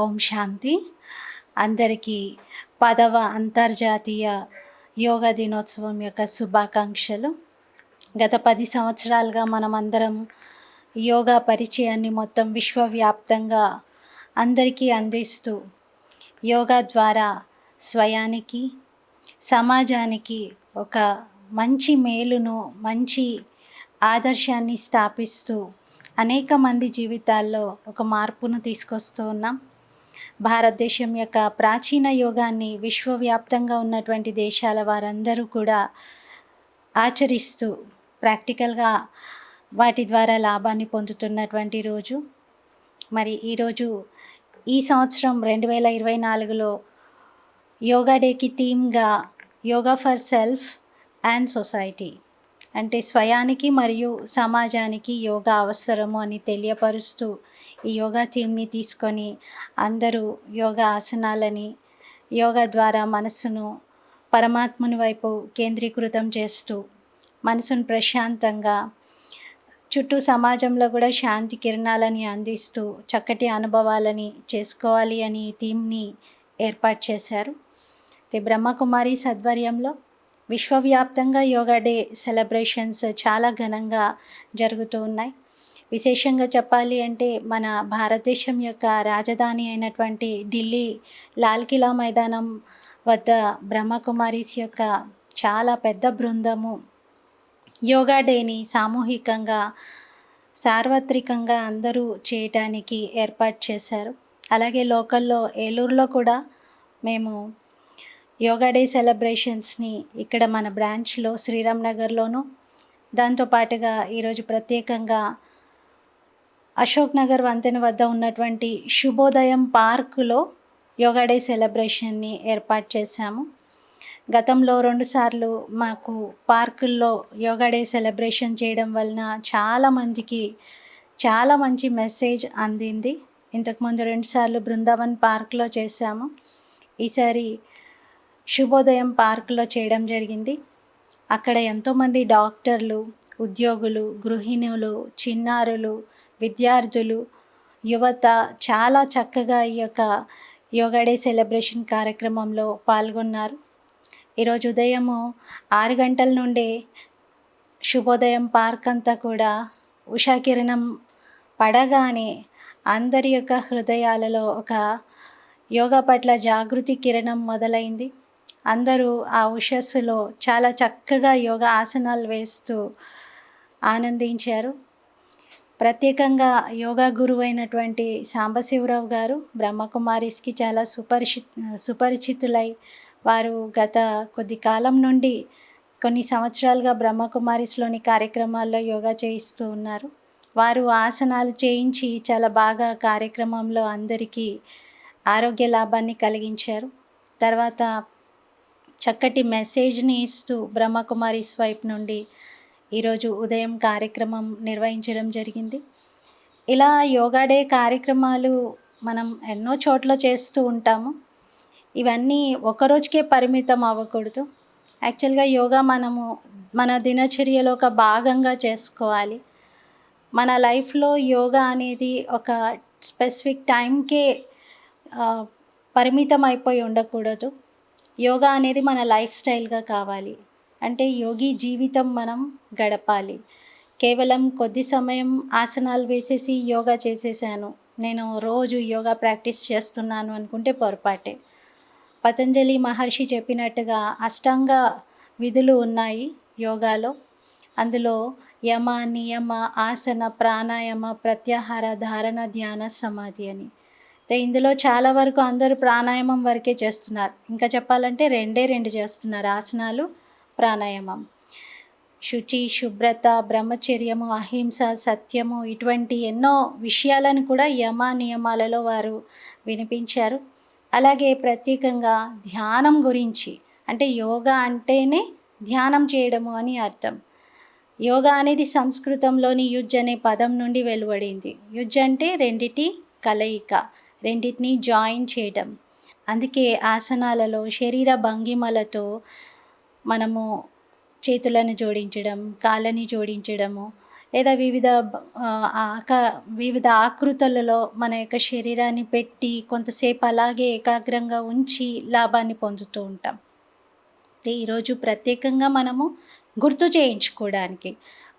ఓం శాంతి. అందరికీ పదవ అంతర్జాతీయ యోగా దినోత్సవం యొక్క శుభాకాంక్షలు. గత పది సంవత్సరాలుగా మనం అందరం యోగా పరిచయాన్ని మొత్తం విశ్వవ్యాప్తంగా అందరికీ అందిస్తూ యోగా ద్వారా స్వయానికి సమాజానికి ఒక మంచి మేలును మంచి ఆదర్శాన్ని స్థాపిస్తూ అనేక మంది జీవితాల్లో ఒక మార్పును తీసుకొస్తూ ఉన్నాం. భారతదేశం యొక్క ప్రాచీన యోగాన్ని విశ్వవ్యాప్తంగా ఉన్నటువంటి దేశాల వారందరూ కూడా ఆచరిస్తూ ప్రాక్టికల్గా వాటి ద్వారా లాభాన్ని పొందుతున్నటువంటి రోజు. మరి ఈరోజు ఈ సంవత్సరం రెండు వేల ఇరవై నాలుగులో యోగా డేకి థీమ్గా yoga for self and society అంటే స్వయానికి మరియు సమాజానికి యోగా అవసరము అని తెలియపరుస్తూ ఈ యోగా థీమ్ని తీసుకొని అందరూ యోగా ఆసనాలని యోగా ద్వారా మనసును పరమాత్మని వైపు కేంద్రీకృతం చేస్తూ మనసును ప్రశాంతంగా చుట్టూ సమాజంలో కూడా శాంతి కిరణాలని అందిస్తూ చక్కటి అనుభవాలని చేసుకోవాలి అని ఈ థీమ్ని ఏర్పాటు చేశారు. అయితే బ్రహ్మకుమారి సద్వర్యంలో విశ్వవ్యాప్తంగా యోగా డే సెలబ్రేషన్స్ చాలా ఘనంగా జరుగుతూ ఉన్నాయి. విశేషంగా చెప్పాలి అంటే మన భారతదేశం యొక్క రాజధాని అయినటువంటి ఢిల్లీ లాల్ కిలా మైదానం వద్ద బ్రహ్మకుమారీస్ యొక్క చాలా పెద్ద బృందము యోగా డేని సామూహికంగా సార్వత్రికంగా అందరూ చేయటానికి ఏర్పాటు చేశారు. అలాగే లోకల్లో ఏలూరులో కూడా మేము యోగా డే సెలబ్రేషన్స్ని ఇక్కడ మన బ్రాంచ్లో శ్రీరామ్ నగర్లోను దాంతోపాటుగా ఈరోజు ప్రత్యేకంగా అశోక్ నగర్ వంతెన వద్ద ఉన్నటువంటి శుభోదయం పార్కులో యోగా డే సెలబ్రేషన్ని ఏర్పాటు చేశాము. గతంలో రెండుసార్లు మాకు పార్కుల్లో యోగా డే సెలబ్రేషన్ చేయడం వలన చాలామందికి చాలా మంచి మెసేజ్ అందింది. ఇంతకుముందు రెండుసార్లు బృందావన్ పార్క్లో చేశాము. ఈసారి శుభోదయం పార్కులో చేయడం జరిగింది. అక్కడ ఎంతోమంది డాక్టర్లు ఉద్యోగులు గృహిణులు చిన్నారులు విద్యార్థులు యువత చాలా చక్కగా ఈ యొక్క యోగా డే సెలబ్రేషన్ కార్యక్రమంలో పాల్గొన్నారు. ఈరోజు ఉదయము ఆరు గంటల నుండే శుభోదయం పార్క్ అంతా కూడా ఉషాకిరణం పడగానే అందరి యొక్క హృదయాలలో ఒక యోగా పట్ల జాగృతి కిరణం మొదలైంది. అందరూ ఆ ఉషస్సులో చాలా చక్కగా యోగా ఆసనాలు వేస్తూ ఆనందించారు. ప్రత్యేకంగా యోగా గురువు అయినటువంటి సాంబశివరావు గారు బ్రహ్మకుమారిస్కి చాలా సుపరిచి సుపరిచితులై వారు గత కొద్ది కాలం నుండి కొన్ని సంవత్సరాలుగా బ్రహ్మకుమారిస్లోని కార్యక్రమాల్లో యోగా చేయిస్తూ ఉన్నారు. వారు ఆసనాలు చేయించి చాలా బాగా కార్యక్రమంలో అందరికీ ఆరోగ్య లాభాన్ని కలిగించారు. తర్వాత చక్కటి మెసేజ్ని ఇస్తూ బ్రహ్మకుమారి స్వైప్ నుండి ఈరోజు ఉదయం కార్యక్రమం నిర్వహించడం జరిగింది. ఇలా యోగా డే కార్యక్రమాలు మనం ఎన్నో చోట్ల చేస్తూ ఉంటాము. ఇవన్నీ ఒకరోజుకే పరిమితం అవ్వకూడదు. యాక్చువల్గా యోగా మనము మన దినచర్యలో ఒక భాగంగా చేసుకోవాలి. మన లైఫ్లో యోగా అనేది ఒక స్పెసిఫిక్ టైంకే పరిమితం అయిపోయి ఉండకూడదు. యోగా అనేది మన లైఫ్ స్టైల్గా కావాలి. అంటే యోగి జీవితం మనం గడపాలి. కేవలం కొద్ది సమయం ఆసనాలు వేసేసి యోగా చేసేసాను. నేను రోజు యోగా ప్రాక్టీస్ చేస్తున్నాను అనుకుంటే పొరపాటే. పతంజలి మహర్షి చెప్పినట్టుగా అష్టాంగ విధులు ఉన్నాయి యోగాలో. అందులో యమ నియమ ఆసన ప్రాణాయామ ప్రత్యాహార ధారణ ధ్యాన సమాధి అని. ఇందులో చాలా వరకు అందరూ ప్రాణాయామం వరకే చేస్తున్నారు. ఇంకా చెప్పాలంటే రెండే రెండు చేస్తున్నారు. ఆసనాలు ప్రాణాయామం. శుచి శుభ్రత బ్రహ్మచర్యము అహింస సత్యము ఇటువంటి ఎన్నో విషయాలను కూడా యమ నియమాలలో వారు వినిపించారు. అలాగే ప్రత్యేకంగా ధ్యానం గురించి అంటే యోగా అంటేనే ధ్యానం చేయడము అని అర్థం. యోగా అనేది సంస్కృతంలోని యుజ్ అనే పదం నుండి వెలువడింది. యుజ్ అంటే రెండిటి కలయిక. రెండింటిని జాయిన్ చేయడం అందుకే ఆసనాలలో శరీర భంగిమలతో మనము చేతులను జోడించడం కాళ్ళని జోడించడము లేదా వివిధ ఆక ఆకా వివిధ ఆకృతులలో మన యొక్క శరీరాన్ని పెట్టి కొంతసేపు అలాగే ఏకాగ్రంగా ఉంచి లాభాన్ని పొందుతూ ఉంటాం. అయితే ఈరోజు ప్రత్యేకంగా మనము గుర్తు చేయించుకోవడానికి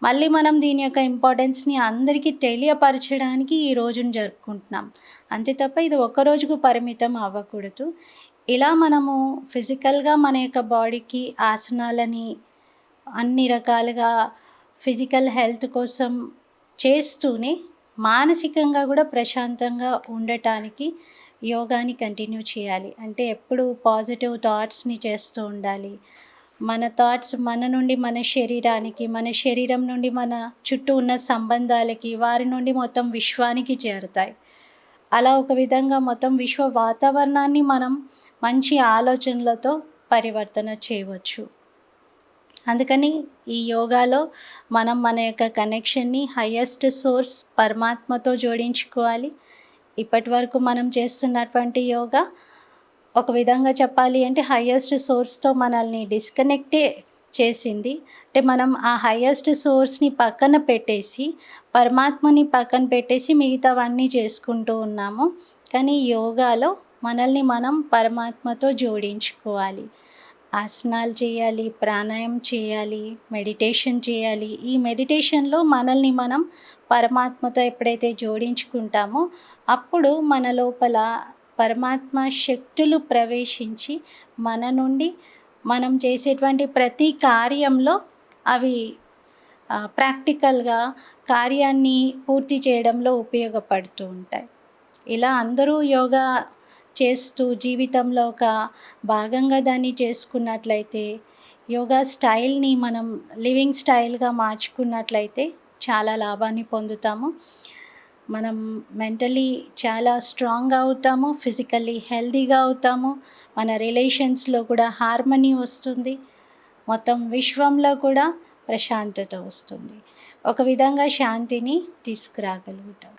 మళ్ళీ మనం దీని యొక్క ఇంపార్టెన్స్ని అందరికీ తెలియపరచడానికి ఈ రోజును జరుపుకుంటున్నాం. అంతే తప్ప ఇది ఒక రోజుకు పరిమితం అవ్వకూడదు. ఇలా మనము ఫిజికల్గా మన యొక్క బాడీకి ఆసనాలని అన్ని రకాలుగా ఫిజికల్ హెల్త్ కోసం చేస్తూనే మానసికంగా కూడా ప్రశాంతంగా ఉండటానికి యోగాని కంటిన్యూ చేయాలి. అంటే ఎప్పుడు పాజిటివ్ థాట్స్ని చేస్తూ ఉండాలి. మన థాట్స్ మన నుండి మన శరీరానికి మన శరీరం నుండి మన చుట్టూ ఉన్న సంబంధాలకి వారి నుండి మొత్తం విశ్వానికి చేరుతాయి. అలా ఒక విధంగా మొత్తం విశ్వ వాతావరణాన్ని మనం మంచి ఆలోచనలతో పరివర్తన చేయవచ్చు. అందుకని ఈ యోగాలో మనం మన యొక్క కనెక్షన్ని హయ్యెస్ట్ సోర్స్ పరమాత్మతో జోడించుకోవాలి. ఇప్పటి వరకు మనం చేస్తున్నటువంటి యోగా ఒక విధంగా చెప్పాలి అంటే హయ్యెస్ట్ సోర్స్తో మనల్ని డిస్కనెక్టే చేసింది. అంటే మనం ఆ హయ్యెస్ట్ సోర్స్ని పక్కన పెట్టేసి పరమాత్మని పక్కన పెట్టేసి మిగతావన్నీ చేసుకుంటూ ఉన్నాము. కానీ యోగాలో మనల్ని మనం పరమాత్మతో జోడించుకోవాలి. ఆసనాలు చేయాలి ప్రాణాయామం చేయాలి మెడిటేషన్ చేయాలి. ఈ మెడిటేషన్లో మనల్ని మనం పరమాత్మతో ఎప్పుడైతే జోడించుకుంటామో అప్పుడు మన లోపల పరమాత్మ శక్తులు ప్రవేశించి మన నుండి మనం చేసేటువంటి ప్రతి కార్యంలో అవి ప్రాక్టికల్గా కార్యాన్ని పూర్తి చేయడంలో ఉపయోగపడుతూ ఉంటాయి. ఇలా అందరూ యోగా చేస్తూ జీవితంలో ఒక భాగంగా దాన్ని చేసుకున్నట్లయితే యోగా స్టైల్ని మనం లివింగ్ స్టైల్గా మార్చుకున్నట్లయితే చాలా లాభాన్ని పొందుతాము. మనం మెంటలీ చాలా స్ట్రాంగ్ అవుతాము ఫిజికల్లీ హెల్దీగా అవుతాము. మన రిలేషన్స్లో కూడా హార్మనీ వస్తుంది. మొత్తం విశ్వంలో కూడా ప్రశాంతత వస్తుంది. ఒక విధంగా శాంతిని తీసుకురాగలుగుతాం.